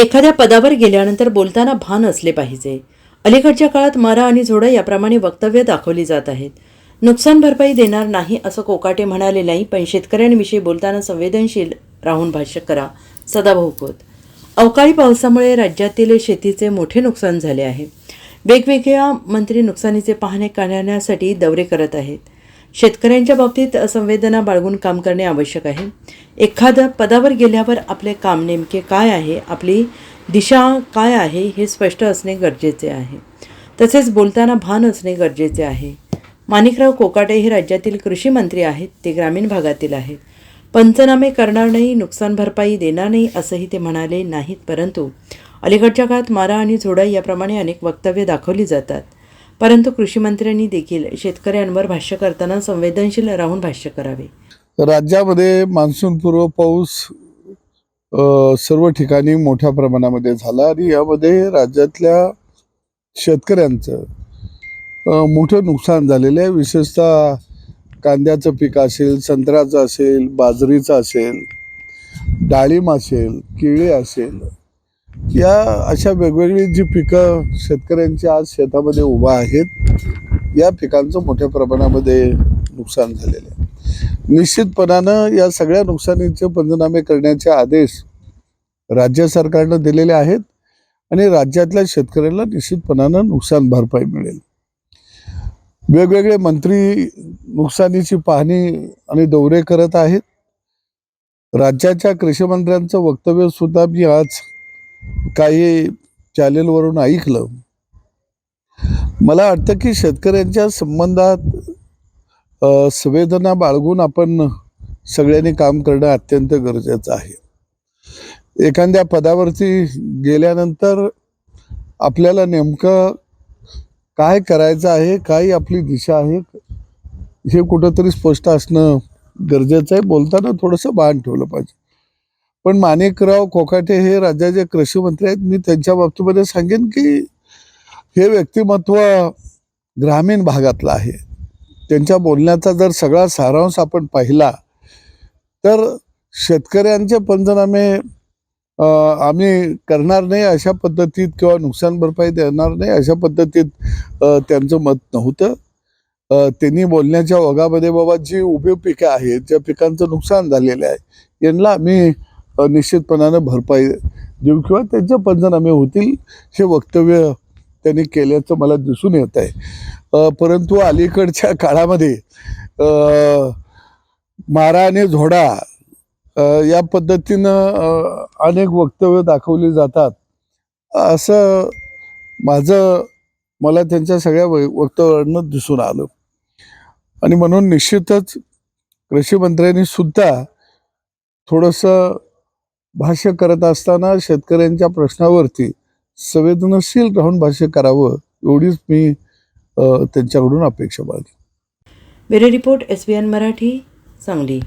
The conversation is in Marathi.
एखाद्या पदावर गेल्यानंतर बोलताना भान असले पाहिजे. अलीकडच्या काळात मारा आणि झोडा याप्रमाणे वक्तव्य दाखवली जात आहेत. नुकसान भरपाई देणार नाही असं कोकाटे म्हणाले नाही पण शेतकऱ्यांविषयी बोलताना संवेदनशील राहून भाष्य करा. सदाभाऊ खोत. अवकाळी पावसामुळे राज्यातील शेतीचे मोठे नुकसान झाले आहे. वेगवेगळ्या मंत्री नुकसानीचे पाहणे करण्यासाठी दौरे करत आहेत. शेतकऱ्यांच्या बाबतीत संवेदना बाळगून काम करणे आवश्यक आहे. एखाद्या पदावर गेल्यावर आपले काम नेमके काय आहे आपली दिशा काय आहे हे स्पष्ट असणे गरजेचे आहे. तसेच बोलताना भान असणे गरजेचे आहे. माणिकराव कोकाटे हे राज्यातील कृषी मंत्री आहेत ते ग्रामीण भागातील आहेत. पंचनामे करणार नाही नुकसान भरपाई देणार नाही असंही ते म्हणाले नाहीत परंतु अलीकडच्या काळात मारा आणि झोडा याप्रमाणे अनेक वक्तव्य दाखवली जातात. परंतु कृषीमंत्र्यांनी देखील शेतकऱ्यांवर भाष्य करताना संवेदनशील राहून भाष्य करावे. राज्यामध्ये मान्सूनपूर्व पाऊस सर्व ठिकाणी मोठ्या प्रमाणामध्ये झाला आणि यामध्ये राज्यातल्या शेतकऱ्यांचं मोठं नुकसान झालेलं आहे. विशेषतः कांद्याचं पीक असेल संत्र्याचं असेल बाजरीचं असेल डाळिंब असेल केळी असेल या अशा वेगवेगळी जी पिकं शेतकऱ्यांची आज शेतामध्ये उभा आहेत या पिकांचं मोठ्या प्रमाणामध्ये नुकसान झालेलं आहे. निश्चितपणानं या सगळ्या नुकसानीचे पंचनामे करण्याचे आदेश राज्य सरकारनं दिलेले आहेत आणि राज्यातल्या शेतकऱ्यांना निश्चितपणानं नुकसान भरपाई मिळेल. वेगवेगळे मंत्री नुकसानीची पाहणी आणि दौरे करत आहेत. राज्याच्या कृषी मंत्र्यांचं वक्तव्य सुद्धा मी आज काही चॅनेलवरून ऐकलं. मला वाटतं की शेतकऱ्यांच्या संबंधात संवेदना बाळगून आपण सगळ्यांनी काम करणं अत्यंत गरजेचं आहे. एखाद्या पदावरती गेल्यानंतर आपल्याला नेमकं काय करायचं आहे काय आपली दिशा आहे हे कुठंतरी स्पष्ट असणं गरजेचं आहे. बोलताना थोडंसं भान ठेवलं पाहिजे. पण माणिकराव कोकाटे हे राज्याचे कृषी मंत्री आहेत. मी त्यांच्या बाबतीमध्ये सांगेन की हे व्यक्तिमत्व ग्रामीण भागातलं आहे. त्यांच्या बोलण्याचा जर सगळा सारांश आपण पाहिला तर शेतकऱ्यांचे पंचनामे आम्ही करणार नाही अशा पद्धतीत किंवा नुकसान भरपाई देणार नाही अशा पद्धतीत त्यांचं मत नव्हतं. त्यांनी बोलण्याच्या ओघामध्ये बाबा जी उभी पिकं आहेत ज्या पिकांचं नुकसान झालेलं आहे यांना आम्ही निश्चितपणानं भरपाई देऊ किंवा त्यांचे पंचनामे होतील हे वक्तव्य त्यांनी केल्याचं मला दिसून येत आहे. परंतु अलीकडच्या काळामध्ये मारा आणि झोडा या पद्धतीनं अनेक वक्तव्य दाखवली जातात. असं माझं मला त्यांच्या सगळ्या व- दिसून आलं. आणि म्हणून निश्चितच कृषी मंत्र्यांनी सुद्धा थोडंसं भाष्य करत असताना शेतकऱ्यांच्या प्रश्नावरती संवेदनशील राहून भाष्य करावं एवढीच मी त्यांच्याकडून अपेक्षा बाळगली bureau report S B N Marathi Sangli.